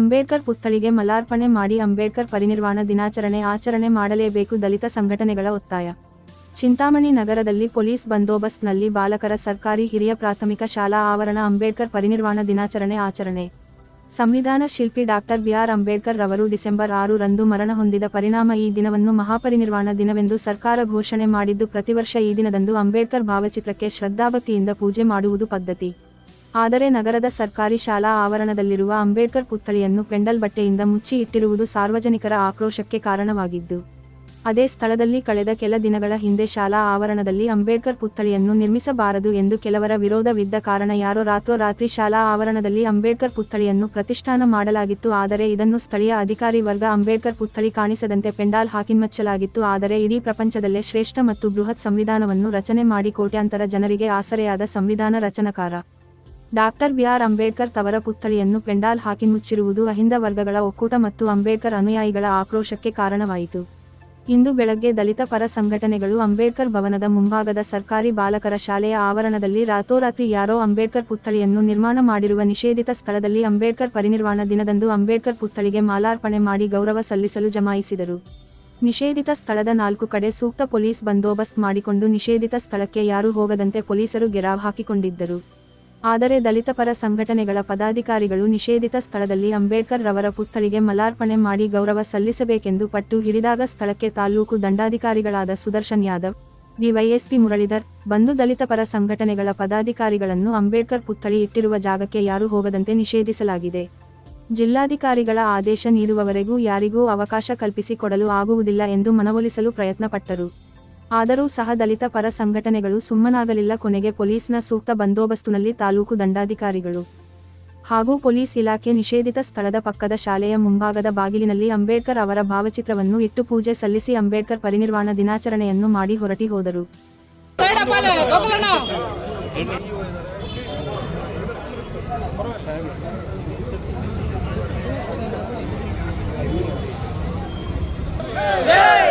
ಅಂಬೇಡ್ಕರ್ ಪುತ್ಥಳಿಗೆ ಮಲಾರ್ಪಣೆ ಮಾಡಿ ಅಂಬೇಡ್ಕರ್ ಪರಿನಿರ್ವಾಣ ದಿನಾಚರಣೆ ಆಚರಣೆ ಮಾಡಲೇಬೇಕು ದಲಿತ ಸಂಘಟನೆಗಳ ಒತ್ತಾಯ. ಚಿಂತಾಮಣಿ ನಗರದಲ್ಲಿ ಪೊಲೀಸ್ ಬಂದೋಬಸ್ತ್ನಲ್ಲಿ ಬಾಲಕರ ಸರ್ಕಾರಿ ಹಿರಿಯ ಪ್ರಾಥಮಿಕ ಶಾಲಾ ಆವರಣ ಅಂಬೇಡ್ಕರ್ ಪರಿನಿರ್ವಾಣ ದಿನಾಚರಣೆ ಆಚರಣೆ. ಸಂವಿಧಾನ ಶಿಲ್ಪಿ ಡಾಕ್ಟರ್ ಬಿಆರ್ ಅಂಬೇಡ್ಕರ್ ರವರು ಡಿಸೆಂಬರ್ ಆರು ರಂದು ಮರಣ ಹೊಂದಿದ ಪರಿಣಾಮ ಈ ದಿನವನ್ನು ಮಹಾಪರಿನಿರ್ವಾಣ ದಿನವೆಂದು ಸರ್ಕಾರ ಘೋಷಣೆ ಮಾಡಿದ್ದು ಪ್ರತಿವರ್ಷ ಈ ದಿನದಂದು ಅಂಬೇಡ್ಕರ್ ಭಾವಚಿತ್ರಕ್ಕೆ ಶ್ರದ್ಧಾಭಕ್ತಿಯಿಂದ ಪೂಜೆ ಮಾಡುವುದು ಪದ್ಧತಿ. ಆದರೆ ನಗರದ ಸರ್ಕಾರಿ ಶಾಲಾ ಆವರಣದಲ್ಲಿರುವ ಅಂಬೇಡ್ಕರ್ ಪುತ್ಥಳಿಯನ್ನು ಪೆಂಡಲ್ ಬಟ್ಟೆಯಿಂದ ಮುಚ್ಚಿ ಇಟ್ಟಿರುವುದು ಸಾರ್ವಜನಿಕರ ಆಕ್ರೋಶಕ್ಕೆ ಕಾರಣವಾಗಿದ್ದು, ಅದೇ ಸ್ಥಳದಲ್ಲಿ ಕಳೆದ ಕೆಲ ದಿನಗಳ ಹಿಂದೆ ಶಾಲಾ ಆವರಣದಲ್ಲಿ ಅಂಬೇಡ್ಕರ್ ಪುತ್ಥಳಿಯನ್ನು ನಿರ್ಮಿಸಬಾರದು ಎಂದು ಕೆಲವರ ವಿರೋಧವಿದ್ದ ಕಾರಣ ಯಾರೋ ರಾತ್ರೋರಾತ್ರಿ ಶಾಲಾ ಆವರಣದಲ್ಲಿ ಅಂಬೇಡ್ಕರ್ ಪುತ್ಥಳಿಯನ್ನು ಪ್ರತಿಷ್ಠಾನ ಮಾಡಲಾಗಿತ್ತು. ಆದರೆ ಇದನ್ನು ಸ್ಥಳೀಯ ಅಧಿಕಾರಿ ವರ್ಗ ಅಂಬೇಡ್ಕರ್ ಪುತ್ಥಳಿ ಕಾಣಿಸದಂತೆ ಪೆಂಡಾಲ್ ಹಾಕಿನ್ಮಚ್ಚಲಾಗಿತ್ತು. ಆದರೆ ಇಡೀ ಪ್ರಪಂಚದಲ್ಲೇ ಶ್ರೇಷ್ಠ ಮತ್ತು ಬೃಹತ್ ಸಂವಿಧಾನವನ್ನು ರಚನೆ ಮಾಡಿ ಕೋಟ್ಯಾಂತರ ಜನರಿಗೆ ಆಸರೆಯಾದ ಸಂವಿಧಾನ ರಚನಕಾರ ಡಾಕ್ಟರ್ ಬಿಆರ್ ಅಂಬೇಡ್ಕರ್ ತವರ ಪುತ್ಥಳಿಯನ್ನು ಪೆಂಡಾಲ್ ಹಾಕಿ ಮುಚ್ಚಿರುವುದು ಅಹಿಂದ ವರ್ಗಗಳ ಒಕ್ಕೂಟ ಮತ್ತು ಅಂಬೇಡ್ಕರ್ ಅನುಯಾಯಿಗಳ ಆಕ್ರೋಶಕ್ಕೆ ಕಾರಣವಾಯಿತು. ಇಂದು ಬೆಳಗ್ಗೆ ದಲಿತ ಪರ ಸಂಘಟನೆಗಳು ಅಂಬೇಡ್ಕರ್ ಭವನದ ಮುಂಭಾಗದ ಸರ್ಕಾರಿ ಬಾಲಕರ ಶಾಲೆಯ ಆವರಣದಲ್ಲಿ ರಾತೋರಾತ್ರಿ ಯಾರೋ ಅಂಬೇಡ್ಕರ್ ಪುತ್ಥಳಿಯನ್ನು ನಿರ್ಮಾಣ ಮಾಡಿರುವ ನಿಷೇಧಿತ ಸ್ಥಳದಲ್ಲಿ ಅಂಬೇಡ್ಕರ್ ಪರಿನಿರ್ವಾಣ ದಿನದಂದು ಅಂಬೇಡ್ಕರ್ ಪುತ್ಥಳಿಗೆ ಮಾಲಾರ್ಪಣೆ ಮಾಡಿ ಗೌರವ ಸಲ್ಲಿಸಲು ಜಮಾಯಿಸಿದರು. ನಿಷೇಧಿತ ಸ್ಥಳದ ನಾಲ್ಕು ಕಡೆ ಸೂಕ್ತ ಪೊಲೀಸ್ ಬಂದೋಬಸ್ತ್ ಮಾಡಿಕೊಂಡು ನಿಷೇಧಿತ ಸ್ಥಳಕ್ಕೆ ಯಾರೂ ಹೋಗದಂತೆ ಪೊಲೀಸರು ಗೆರಾವ್ ಹಾಕಿಕೊಂಡಿದ್ದರು. ಆದರೆ ದಲಿತ ಪರ ಸಂಘಟನೆಗಳ ಪದಾಧಿಕಾರಿಗಳು ನಿಷೇಧಿತ ಸ್ಥಳದಲ್ಲಿ ಅಂಬೇಡ್ಕರ್ ರವರ ಪುತ್ಥಳಿಗೆ ಮಲಾರ್ಪಣೆ ಮಾಡಿ ಗೌರವ ಸಲ್ಲಿಸಬೇಕೆಂದು ಪಟ್ಟು ಹಿಡಿದಾಗ ಸ್ಥಳಕ್ಕೆ ತಾಲೂಕು ದಂಡಾಧಿಕಾರಿಗಳಾದ ಸುದರ್ಶನ್ ಯಾದವ್, ಡಿವೈಎಸ್ಪಿ ಮುರಳೀಧರ್ ಬಂದು ದಲಿತ ಪರ ಸಂಘಟನೆಗಳ ಪದಾಧಿಕಾರಿಗಳನ್ನು ಅಂಬೇಡ್ಕರ್ ಪುತ್ಥಳಿ ಇಟ್ಟಿರುವ ಜಾಗಕ್ಕೆ ಯಾರೂ ಹೋಗದಂತೆ ನಿಷೇಧಿಸಲಾಗಿದೆ. ಜಿಲ್ಲಾಧಿಕಾರಿಗಳ ಆದೇಶ ನೀಡುವವರೆಗೂ ಯಾರಿಗೂ ಅವಕಾಶ ಕಲ್ಪಿಸಿಕೊಡಲು ಆಗುವುದಿಲ್ಲ ಎಂದು ಮನವೊಲಿಸಲು ಪ್ರಯತ್ನಪಟ್ಟರು. ಆದರೂ ಸಹ ದಲಿತ ಪರ ಸಂಘಟನೆಗಳು ಸುಮ್ಮನಾಗಲಿಲ್ಲ. ಕೊನೆಗೆ ಪೊಲೀಸ್ನ ಸೂಕ್ತ ಬಂದೋಬಸ್ತುನಲ್ಲಿ ತಾಲೂಕು ದಂಡಾಧಿಕಾರಿಗಳು ಹಾಗೂ ಪೊಲೀಸ್ ಇಲಾಖೆ ನಿಷೇಧಿತ ಸ್ಥಳದ ಪಕ್ಕದ ಶಾಲೆಯ ಮುಂಭಾಗದ ಬಾಗಿಲಿನಲ್ಲಿ ಅಂಬೇಡ್ಕರ್ ಅವರ ಭಾವಚಿತ್ರವನ್ನು ಇಟ್ಟು ಪೂಜೆ ಸಲ್ಲಿಸಿ ಅಂಬೇಡ್ಕರ್ ಪರಿನಿರ್ವಾಣ ದಿನಾಚರಣೆಯನ್ನು ಮಾಡಿ ಹೊರಟಿ ಹೋದರು. ಬೇಕೇ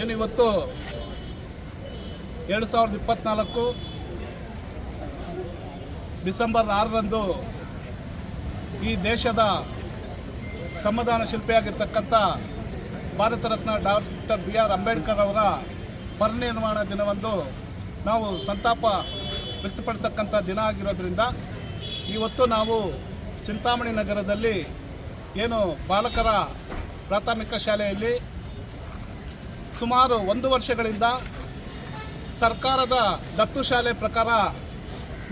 ಏನು ಇವತ್ತು? ಎರಡು ಸಾವಿರದ ಇಪ್ಪತ್ನಾಲ್ಕು ಡಿಸೆಂಬರ್ ಆರರಂದು ಈ ದೇಶದ ಸಂವಿಧಾನ ಶಿಲ್ಪಿಯಾಗಿರ್ತಕ್ಕಂಥ Bharat Ratna doctor B R Ambedkar ಅವರ ಪರಿನಿರ್ವಾಣ ದಿನವಂದು ನಾವು ಸಂತಾಪ ವ್ಯಕ್ತಪಡಿಸ್ತಕ್ಕಂಥ ದಿನ ಆಗಿರೋದ್ರಿಂದ ಇವತ್ತು ನಾವು ಚಿಂತಾಮಣಿ ನಗರದಲ್ಲಿ ಏನು ಬಾಲಕರ ಪ್ರಾಥಮಿಕ ಶಾಲೆಯಲ್ಲಿ ಸುಮಾರು ಒಂದು ವರ್ಷಗಳಿಂದ ಸರ್ಕಾರದ ದತ್ತು ಶಾಲೆ ಪ್ರಕಾರ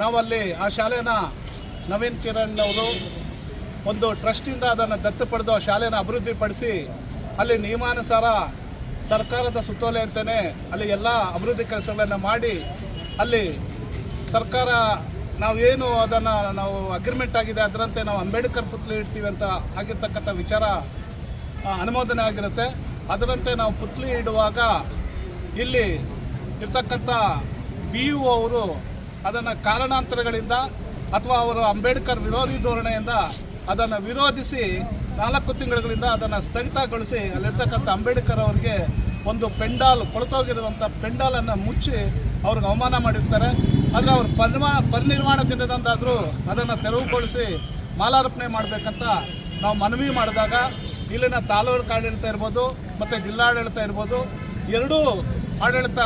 ನಾವಲ್ಲಿ ಆ ಶಾಲೆನ ನವೀನ್ ಕಿರಣ್ ಅವರು ಒಂದು ಟ್ರಸ್ಟಿಂದ ಅದನ್ನು ದತ್ತು ಪಡೆದು ಆ ಶಾಲೆನ ಅಭಿವೃದ್ಧಿಪಡಿಸಿ ಅಲ್ಲಿ ನಿಯಮಾನುಸಾರ ಸರ್ಕಾರದ ಸುತ್ತೋಲೆ ಅಂತಲೇ ಅಲ್ಲಿ ಎಲ್ಲ ಅಭಿವೃದ್ಧಿ ಕೆಲಸಗಳನ್ನು ಮಾಡಿ ಅಲ್ಲಿ ಸರ್ಕಾರ ನಾವೇನು ಅದನ್ನು ನಾವು ಅಗ್ರಿಮೆಂಟ್ ಆಗಿದೆ ಅದರಂತೆ ನಾವು ಅಂಬೇಡ್ಕರ್ ಪುತ್ಲಿ ಇಡ್ತೀವಿ ಅಂತ ಆಗಿರ್ತಕ್ಕಂಥ ವಿಚಾರ ಅನುಮೋದನೆ ಆಗಿರುತ್ತೆ. ಅದರಂತೆ ನಾವು ಪುತ್ಲಿ ಇಡುವಾಗ ಇಲ್ಲಿ ಇರ್ತಕ್ಕಂಥ ಬಿ ಯು ಅವರು ಅದನ್ನು ಕಾರಣಾಂತರಗಳಿಂದ ಅಥವಾ ಅವರು ಅಂಬೇಡ್ಕರ್ ವಿರೋಧಿ ಧೋರಣೆಯಿಂದ ಅದನ್ನು ವಿರೋಧಿಸಿ ನಾಲ್ಕು ತಿಂಗಳುಗಳಿಂದ ಅದನ್ನು ಸ್ಥಗಿತಗೊಳಿಸಿ ಅಲ್ಲಿರ್ತಕ್ಕಂಥ ಅಂಬೇಡ್ಕರ್ ಅವರಿಗೆ ಒಂದು ಪೆಂಡಾಲ್, ಕೊಳತೋಗಿರುವಂಥ ಪೆಂಡಾಲನ್ನು ಮುಚ್ಚಿ ಅವ್ರಿಗೆ ಅವಮಾನ ಮಾಡಿರ್ತಾರೆ. ಆದರೆ ಅವ್ರ ಪರಿಮಾ ಪರಿನಿರ್ಮಾಣ ದಿನದಂದಾದರೂ ಅದನ್ನು ತೆರವುಗೊಳಿಸಿ ಮಾಲಾರ್ಪಣೆ ಮಾಡಬೇಕಂತ ನಾವು ಮನವಿ ಮಾಡಿದಾಗ ಇಲ್ಲಿನ ತಾಲೂಕು ಆಡಳಿತ ಇರ್ಬೋದು ಮತ್ತು ಜಿಲ್ಲಾಡಳಿತ ಇರ್ಬೋದು, ಎರಡೂ ಆಡಳಿತ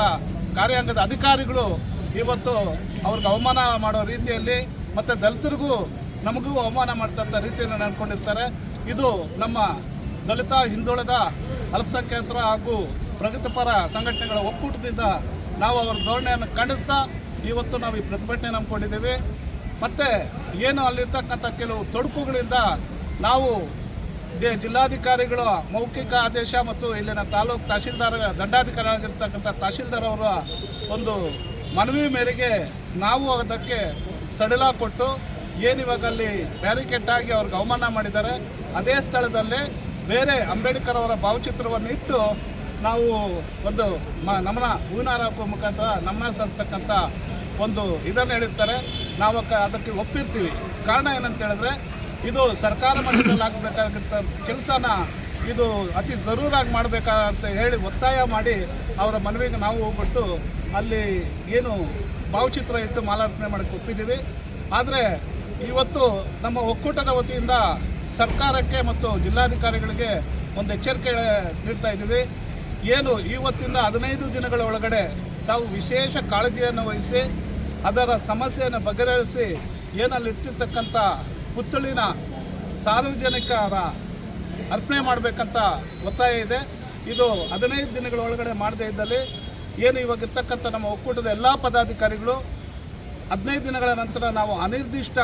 ಕಾರ್ಯಾಂಗದ ಅಧಿಕಾರಿಗಳು ಇವತ್ತು ಅವ್ರಿಗೆ ಅವಮಾನ ಮಾಡೋ ರೀತಿಯಲ್ಲಿ ಮತ್ತು ದಲಿತರಿಗೂ ನಮಗೂ ಅವಮಾನ ಮಾಡ್ತಕ್ಕಂಥ ರೀತಿಯನ್ನು ನಡ್ಕೊಂಡಿರ್ತಾರೆ. ಇದು ನಮ್ಮ ದಲಿತ ಹಿಂದುಳಿದ ಅಲ್ಪಸಂಖ್ಯಾತರ ಹಾಗೂ ಪ್ರಗತಿಪರ ಸಂಘಟನೆಗಳ ಒಕ್ಕೂಟದಿಂದ ನಾವು ಅವರ ಧೋರಣೆಯನ್ನು ಖಂಡಿಸ್ತಾ ಇವತ್ತು ನಾವು ಈ ಪ್ರತಿಭಟನೆ ನಂಬ್ಕೊಂಡಿದ್ದೀವಿ ಮತ್ತು ಏನು ಅಲ್ಲಿರ್ತಕ್ಕಂಥ ಕೆಲವು ತೊಡಕುಗಳಿಂದ ನಾವು ಜಿಲ್ಲಾಧಿಕಾರಿಗಳ ಮೌಖಿಕ ಆದೇಶ ಮತ್ತು ಇಲ್ಲಿನ ತಾಲೂಕು ತಹಶೀಲ್ದಾರ್ ದಂಡಾಧಿಕಾರಿ ಆಗಿರ್ತಕ್ಕಂಥ ತಹಶೀಲ್ದಾರ್ ಅವರ ಒಂದು ಮನವಿ ಮೇರೆಗೆ ನಾವು ಅದಕ್ಕೆ ಸಡಿಲ ಕೊಟ್ಟು ಏನಿವಾಗ ಅಲ್ಲಿ ಬ್ಯಾರಿಕೇಡ್ ಆಗಿ ಅವ್ರಿಗೆ ಅವಮಾನ ಮಾಡಿದ್ದಾರೆ. ಅದೇ ಸ್ಥಳದಲ್ಲೇ ಬೇರೆ ಅಂಬೇಡ್ಕರ್ ಅವರ ಭಾವಚಿತ್ರವನ್ನು ಇಟ್ಟು ನಾವು ಒಂದು ಮ, ನಮನ ಹೂವಿನಾರ ಮುಖಾಂತರ ನಮನ ಸಲ್ಲಿಸ್ತಕ್ಕಂಥ ಒಂದು ಇದನ್ನು ಹೇಳಿರ್ತಾರೆ. ನಾವು ಅದಕ್ಕೆ ಒಪ್ಪಿರ್ತೀವಿ. ಕಾರಣ ಏನಂತ ಹೇಳಿದ್ರೆ ಇದು ಸರ್ಕಾರ ಮಟ್ಟದಲ್ಲಿ ಆಗಬೇಕಾದಂಥ ಕೆಲಸನ ಇದು ಅತಿ ಜರೂರಾಗಿ ಮಾಡಬೇಕಂತ ಹೇಳಿ ಒತ್ತಾಯ ಮಾಡಿ ಅವರ ಮನವಿಗೆ ನಾವು ಹೋಗ್ಬಿಟ್ಟು ಅಲ್ಲಿ ಏನು ಭಾವಚಿತ್ರ ಇಟ್ಟು ಮಾಲಾರ್ಪಣೆ ಮಾಡಕ್ಕೆ ಒಪ್ಪಿದ್ದೀವಿ. ಆದರೆ ಇವತ್ತು ನಮ್ಮ ಒಕ್ಕೂಟದ ವತಿಯಿಂದ ಸರ್ಕಾರಕ್ಕೆ ಮತ್ತು ಜಿಲ್ಲಾಧಿಕಾರಿಗಳಿಗೆ ಒಂದು ಎಚ್ಚರಿಕೆ ನೀಡ್ತಾ ಇದ್ದೀವಿ. ಏನು ಇವತ್ತಿಂದ ಹದಿನೈದು ದಿನಗಳ ಒಳಗಡೆ ತಾವು ವಿಶೇಷ ಕಾಳಜಿಯನ್ನು ವಹಿಸಿ ಅದರ ಸಮಸ್ಯೆಯನ್ನು ಬಗೆಹರಿಸಿ ಏನಲ್ಲಿ ಇಟ್ಟಿರ್ತಕ್ಕಂಥ ಪುತ್ಥಳಿನ ಸಾರ್ವಜನಿಕರ ಅರ್ಪಣೆ ಮಾಡಬೇಕಂತ ಒತ್ತಾಯ ಇದೆ. ಇದು ಹದಿನೈದು ದಿನಗಳ ಒಳಗಡೆ ಮಾಡದೇ ಇದ್ದಲ್ಲಿ ಏನು ಇವಾಗ ಇರ್ತಕ್ಕಂಥ ನಮ್ಮ ಒಕ್ಕೂಟದ ಎಲ್ಲ ಪದಾಧಿಕಾರಿಗಳು ಹದಿನೈದು ದಿನಗಳ ನಂತರ ನಾವು ಅನಿರ್ದಿಷ್ಟ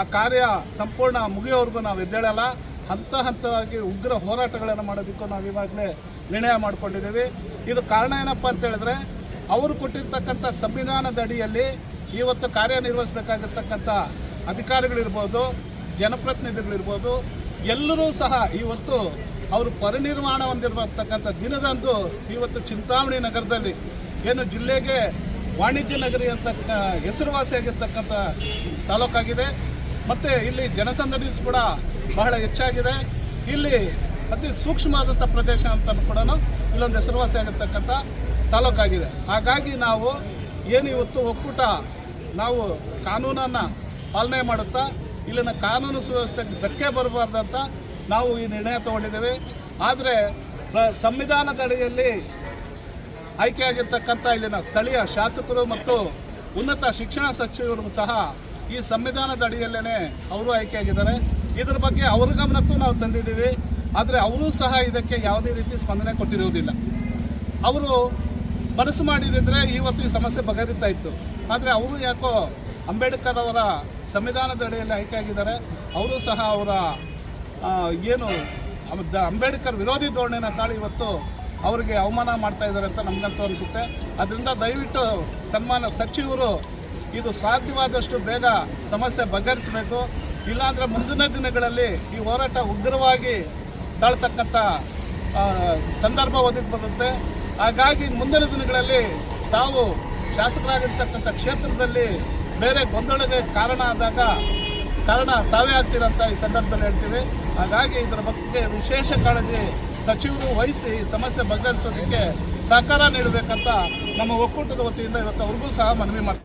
ಆ ಕಾರ್ಯ ಸಂಪೂರ್ಣ ಮುಗಿಯೋವರೆಗೂ ನಾವು ಎದ್ದೇಳಲ್ಲ. ಹಂತ ಹಂತವಾಗಿ ಉಗ್ರ ಹೋರಾಟಗಳನ್ನು ಮಾಡೋದಕ್ಕೂ ನಾವು ಇವಾಗಲೇ ನಿರ್ಣಯ ಮಾಡಿಕೊಂಡಿದ್ದೀವಿ. ಇದು ಕಾರಣ ಏನಪ್ಪ ಅಂತ ಹೇಳಿದ್ರೆ, ಅವರು ಕೊಟ್ಟಿರ್ತಕ್ಕಂಥ ಸಂವಿಧಾನದ ಅಡಿಯಲ್ಲಿ ಇವತ್ತು ಕಾರ್ಯನಿರ್ವಹಿಸಬೇಕಾಗಿರ್ತಕ್ಕಂಥ ಅಧಿಕಾರಿಗಳಿರ್ಬೋದು, ಜನಪ್ರತಿನಿಧಿಗಳಿರ್ಬೋದು, ಎಲ್ಲರೂ ಸಹ ಇವತ್ತು ಅವರು ಪರಿನಿರ್ಮಾಣ ಹೊಂದಿರತಕ್ಕಂಥ ದಿನದಂದು ಇವತ್ತು ಚಿಂತಾಮಣಿ ನಗರದಲ್ಲಿ, ಏನು ಜಿಲ್ಲೆಗೆ ವಾಣಿಜ್ಯ ನಗರಿ ಅಂತ ಹೆಸರುವಾಸಿಯಾಗಿರ್ತಕ್ಕಂಥ ತಾಲೂಕಾಗಿದೆ. ಮತ್ತು ಇಲ್ಲಿ ಜನಸಂದಣಿ ಕೂಡ ಬಹಳ ಹೆಚ್ಚಾಗಿದೆ. ಇಲ್ಲಿ ಅತಿ ಸೂಕ್ಷ್ಮವಾದಂಥ ಪ್ರದೇಶ ಅಂತ ಕೂಡ ಇಲ್ಲೊಂದು ಹೆಸರುವಾಸಿಯಾಗಿರ್ತಕ್ಕಂಥ ತಾಲೂಕಾಗಿದೆ. ಹಾಗಾಗಿ ನಾವು ಏನು ಇವತ್ತು ಒಕ್ಕೂಟ, ನಾವು ಕಾನೂನನ್ನು ಪಾಲನೆ ಮಾಡುತ್ತಾ, ಇಲ್ಲಿನ ಕಾನೂನು ಸುವ್ಯವಸ್ಥೆಗೆ ಧಕ್ಕೆ ಬರಬಾರ್ದಂತ ನಾವು ಈ ನಿರ್ಣಯ ತಗೊಂಡಿದ್ದೇವೆ. ಆದರೆ ಸಂವಿಧಾನದಡಿಯಲ್ಲಿ ಆಯ್ಕೆಯಾಗಿರ್ತಕ್ಕಂಥ ಇಲ್ಲಿನ ಸ್ಥಳೀಯ ಶಾಸಕರು ಮತ್ತು ಉನ್ನತ ಶಿಕ್ಷಣ ಸಚಿವರು ಸಹ ಈ ಸಂವಿಧಾನದ ಅಡಿಯಲ್ಲೇ ಅವರು ಆಯ್ಕೆಯಾಗಿದ್ದಾರೆ. ಇದರ ಬಗ್ಗೆ ಅವರ ಗಮನಕ್ಕೂ ನಾವು ತಂದಿದ್ದೀವಿ. ಆದರೆ ಅವರೂ ಸಹ ಇದಕ್ಕೆ ಯಾವುದೇ ರೀತಿ ಸ್ಪಂದನೆ ಕೊಟ್ಟಿರುವುದಿಲ್ಲ. ಅವರು ಮನಸ್ಸು ಮಾಡಿದ್ರೆ ಇವತ್ತು ಈ ಸಮಸ್ಯೆ ಬಗೆಹರಿತಾ ಇತ್ತು. ಆದರೆ ಅವರು ಯಾಕೋ ಅಂಬೇಡ್ಕರ್ ಅವರ ಸಂವಿಧಾನದ ಅಡಿಯಲ್ಲಿ ಆಯ್ಕೆಯಾಗಿದ್ದಾರೆ. ಅವರು ಸಹ ಅವರ ಏನು ಅಂಬೇಡ್ಕರ್ ವಿರೋಧಿ ಧೋರಣೆನ ತಾಳಿ ಇವತ್ತು ಅವರಿಗೆ ಅವಮಾನ ಮಾಡ್ತಾ ಇದ್ದಾರೆ ಅಂತ ನಮಗಂತೂ ಅನಿಸುತ್ತೆ. ಅದರಿಂದ ದಯವಿಟ್ಟು ಸನ್ಮಾನ ಸಚಿವರು ಇದು ಸಾಧ್ಯವಾದಷ್ಟು ಬೇಗ ಸಮಸ್ಯೆ ಬಗೆಹರಿಸಬೇಕು. ಇಲ್ಲಾಂದರೆ ಮುಂದಿನ ದಿನಗಳಲ್ಲಿ ಈ ಹೋರಾಟ ಉಗ್ರವಾಗಿ ತಾಳ್ತಕ್ಕಂಥ ಸಂದರ್ಭ ಒದಗಿ ಬರುತ್ತೆ. ಹಾಗಾಗಿ ಮುಂದಿನ ದಿನಗಳಲ್ಲಿ ತಾವು ಶಾಸಕರಾಗಿರ್ತಕ್ಕಂಥ ಕ್ಷೇತ್ರದಲ್ಲಿ ಬೇರೆ ಗೊಂದಲಕ್ಕೆ ಕಾರಣ ಆದಾಗ ಕಾರಣ ತಾವೇ ಆಗ್ತೀರಂತ ಈ ಸಂದರ್ಭದಲ್ಲಿ ಹೇಳ್ತೀವಿ. ಹಾಗಾಗಿ ಇದರ ಬಗ್ಗೆ ವಿಶೇಷ ಕಾಳಜಿ ಸಚಿವರು ವಹಿಸಿ ಸಮಸ್ಯೆ ಬಗೆಹರಿಸೋದಕ್ಕೆ ಸಹಕಾರ ನೀಡಬೇಕಂತ ನಮ್ಮ ಒಕ್ಕೂಟದ ವತಿಯಿಂದ ಇವತ್ತು ಅವ್ರಿಗೂ ಸಹ ಮನವಿ ಮಾಡ್ತೀವಿ.